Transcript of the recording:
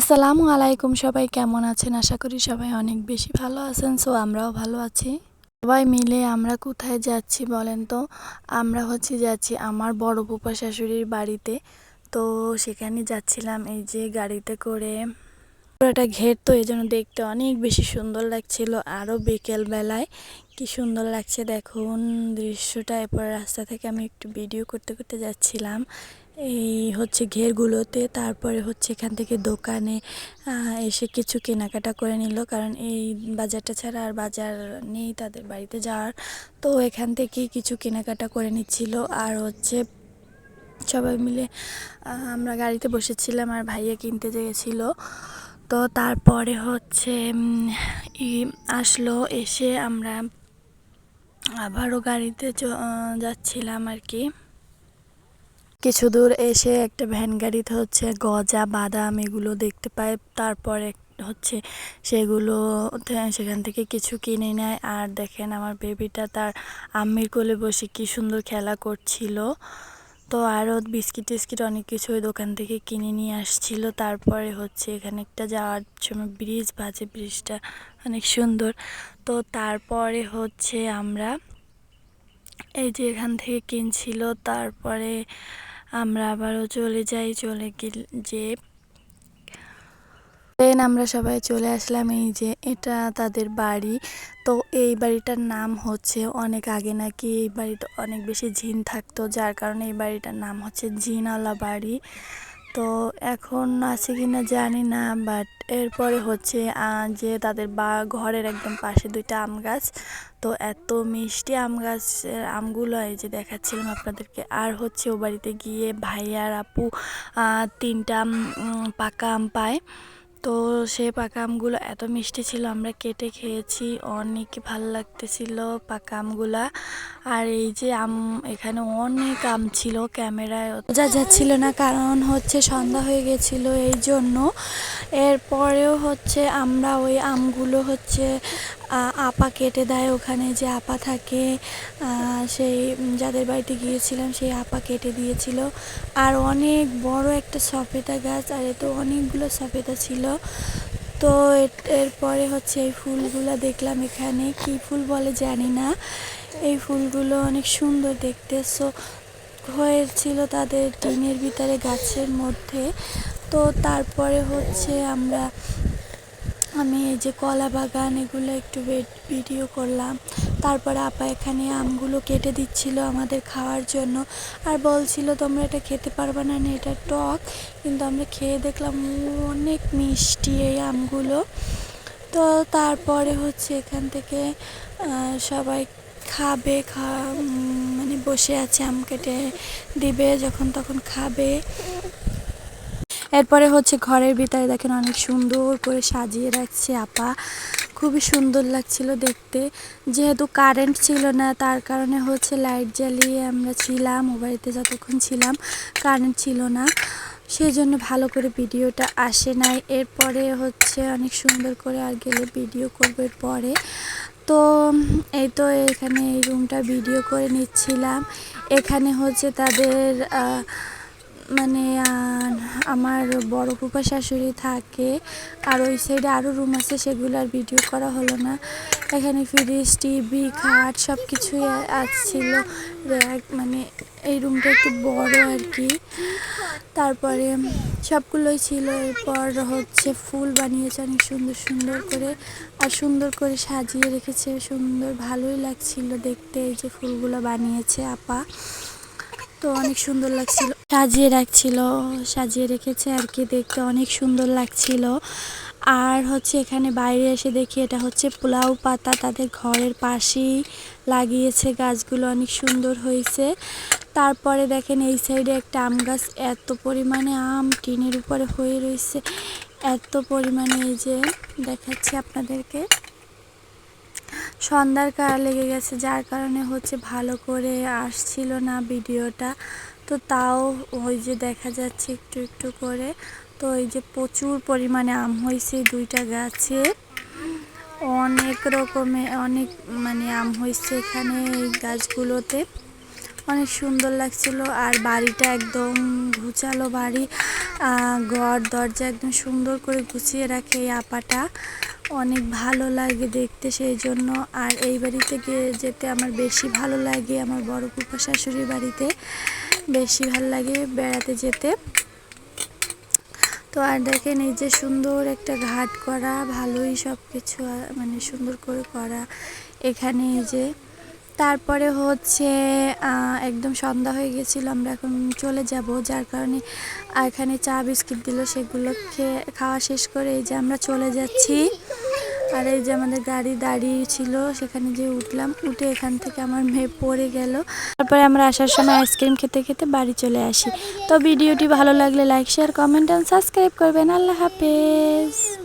আসসালামু আলাইকুম, সবাই কেমন আছেন? আশা করি সবাই অনেক বেশি ভালো আছেন, সো আমরাও ভালো আছি। সবাই মিলে আমরা কোথায় যাচ্ছি বলেন তো? আমরা হচ্ছে যাচ্ছি আমার বড় ফুপা শাশুড়ির বাড়িতে। তো সেখানে যাচ্ছিলাম এই যে গাড়িতে করে। পুরোটা ঘের তো এই জন্য দেখতে অনেক বেশি সুন্দর লাগছিল আরও বিকেলবেলায়। কি সুন্দর লাগছে, দেখুন। দৃশ্যটা এরপর রাস্তা থেকে আমি একটু ভিডিও করতে করতে যাচ্ছিলাম। এই হচ্ছে ঘেরগুলোতে, তারপরে হচ্ছে এখান থেকে দোকানে এসে কিছু কেনাকাটা করে নিল। কারণ এই বাজারটা ছাড়া আর বাজার নেই তাদের বাড়িতে যাওয়ার। তো এখান থেকে কিছু কেনাকাটা করে নিচ্ছিল। আর হচ্ছে সবাই মিলে আমরা গাড়িতে বসেছিলাম আর ভাইয়া কিনতে গেছিল। তো তারপরে হচ্ছে আসলো, এসে আমরা আবারও গাড়িতে যাচ্ছিলাম আর কি। কিছু দূর এসে একটা ভ্যান গাড়িতে হচ্ছে গজা, বাদাম এগুলো দেখতে পাই তারপরে হচ্ছে সেগুলো সেখান থেকে কিছু কিনে নেয়। আর দেখেন আমার বেবিটা তার আম্মির কোলে বসে কি সুন্দর খেলা করছিল। তো আরও বিস্কিট টিস্কিট অনেক কিছু ওই দোকান থেকে কিনে নিয়ে আসছিল। তারপরে হচ্ছে এখানে একটা যাওয়ার সময় ব্রিজ, বাজে ব্রিজটা অনেক সুন্দর। তো তারপরে হচ্ছে আমরা এই যে এখান থেকে কিনছিল। তারপরে আমরা আবারও চলে যাই, চলে যে দেন আমরা সবাই চলে আসলাম এই যে এটা তাদের বাড়ি। তো এই বাড়িটার নাম হচ্ছে অনেক আগে নাকি এই বাড়িতে অনেক বেশি ঝিন থাকতো, যার কারণে এই বাড়িটার নাম হচ্ছে ঝিনওয়ালা বাড়ি। তো এখন আছে কি না জানি না বাট এরপরে হচ্ছে যে তাদের বা, ঘরের একদম পাশে দুইটা আম গাছ। তো এত মিষ্টি আম গাছের আমগুলো এই যে দেখাচ্ছিলাম আপনাদেরকে। আর হচ্ছে ও বাড়িতে গিয়ে ভাই আর আপু তিনটা পাকা আম পায়। তো সে পাকা আমগুলো এত মিষ্টি ছিল, আমরা কেটে খেয়েছি, অনেক ভালো লাগতেছিল পাকা আমগুলা আর এই যে আম, এখানে অনেক আম ছিল ক্যামেরায়। বোঝা যাচ্ছিল না, কারণ হচ্ছে সন্ধ্যা হয়ে গেছিল এই জন্য। এরপরেও হচ্ছে আমরা ওই আমগুলো হচ্ছে আপা কেটে দেয় ওখানে যে আপা থাকে। সেই যাদের বাড়িতে গিয়েছিলাম সেই আপা কেটে দিয়েছিল। আর অনেক বড় একটা সফেদা গাছ, আর এতে অনেকগুলো সফেদা ছিল। তো এরপরে হচ্ছে এই ফুলগুলো দেখলাম এখানে। কি ফুল বলে জানি না। এই ফুলগুলো অনেক সুন্দর দেখতে। সো, হয়েছিল তাদের টিনের ভিতরে গাছের মধ্যে। তো তারপরে হচ্ছে আমরা আমি এই যে কলা বাগান এগুলো একটু ভিডিও করলাম। তারপরে আপা এখানে আমগুলো কেটে দিচ্ছিল আমাদের খাওয়ার জন্য। আর বলছিল, তোমরা এটা খেতে পারবে না এটা টক। কিন্তু আমরা খেয়ে দেখলাম অনেক মিষ্টি এই আমগুলো। তো তারপরে হচ্ছে এখান থেকে সবাই খাবে, খা মানে বসে আছে আম কেটে দিবে, যখন তখন খাবে। এরপরে হচ্ছে ঘরের ভিতরে দেখেন অনেক সুন্দর করে সাজিয়ে রাখছে আপা। খুবই সুন্দর লাগছিল দেখতে। যেহেতু কারেন্ট ছিল না, তার কারণে হচ্ছে লাইট জ্বালিয়ে আমরা ছিলাম ও বাড়িতে যতক্ষণ ছিলাম কারেন্ট ছিল না। সেই জন্য ভালো করে ভিডিওটা আসে নাই। এরপরে হচ্ছে অনেক সুন্দর করে আর গেলে ভিডিও করবে পরে তো, এই তো এখানে এই রুমটা ভিডিও করে নিচ্ছিলাম। এখানে হচ্ছে তাদের মানে আমার বড় ফুপা শাশুড়ি থাকে, আর ওই সাইডে আরও রুম আছে, সেগুলো আর ভিডিও করা হলো না। এখানে ফ্রিজ টিভি খাট সব কিছুই আসছিল। র্যাক মানে এই রুমটা একটু বড় আর কি। তারপরে সবগুলোই ছিল, এরপর হচ্ছে ফুল বানিয়েছে অনেক সুন্দর সুন্দর করে, আর সুন্দর করে সাজিয়ে রেখেছে, সুন্দর, ভালোই লাগছিল দেখতে, এই যে ফুলগুলো বানিয়েছে আপা। তো অনেক সুন্দর লাগছিল। সাজিয়ে রাখছিল, সাজিয়ে রেখেছে আর কি দেখতে অনেক সুন্দর লাগছিল। আর হচ্ছে এখানে বাইরে এসে দেখি এটা হচ্ছে পোলাও পাতা, তাদের ঘরের পাশেই লাগিয়েছে গাছগুলো, অনেক সুন্দর হয়েছে। তারপরে দেখেন এই সাইডে একটা আম গাছ, এত পরিমাণে আম টিনের উপরে হয়ে রয়েছে, এত পরিমাণে এই যে দেখাচ্ছি আপনাদেরকে। সন্ধ্যার কার লেগে গেছে, যার কারণে হচ্ছে ভালো করে আসছিল না ভিডিওটা। তো তাও ওই যে দেখা যাচ্ছে একটু একটু করে। তো এই যে প্রচুর পরিমাণে আম হয়েছে দুইটা গাছে। অনেক রকমের অনেক মানে আম হয়েছে এখানে এই গাছগুলোতে। অনেক সুন্দর লাগছিল আর বাড়িটা একদম ঘুচালো বাড়ি। ঘর, দরজা একদম সুন্দর করে গুছিয়ে রাখে এই আপাটা। অনেক ভালো লাগে দেখতে সেই জন্য। আর এই বাড়িতে গিয়ে যেতে আমার বেশি ভালো লাগে আমার বড় ফুপা শাশুড়ির বাড়িতে। বেশি ভালো লাগে বেড়াতে যেতে। তো আর দেখেন এই যে সুন্দর একটা ঘাট করা, ভালোই সব কিছু মানে সুন্দর করে করা। এখানে এই যে তারপরে হচ্ছে একদম সন্ধ্যা হয়ে গেছিল, আমরা এখন চলে যাব। যার কারণে এখানে চা বিস্কিট দিল, সেগুলো খেয়ে, খাওয়া শেষ করে এই যে আমরা চলে যাচ্ছি। আর এই যে আমাদের গাড়ি দাঁড়িয়ে ছিল, সেখানে যে উঠলাম। উঠে এখান থেকে আমার মেয়ে পড়ে গেল। তারপরে আমরা আসার সময় আইসক্রিম খেতে খেতে বাড়ি চলে আসি। তো ভিডিওটি ভালো লাগলে like share comment and subscribe করবেন। আল্লাহ হাফেজ।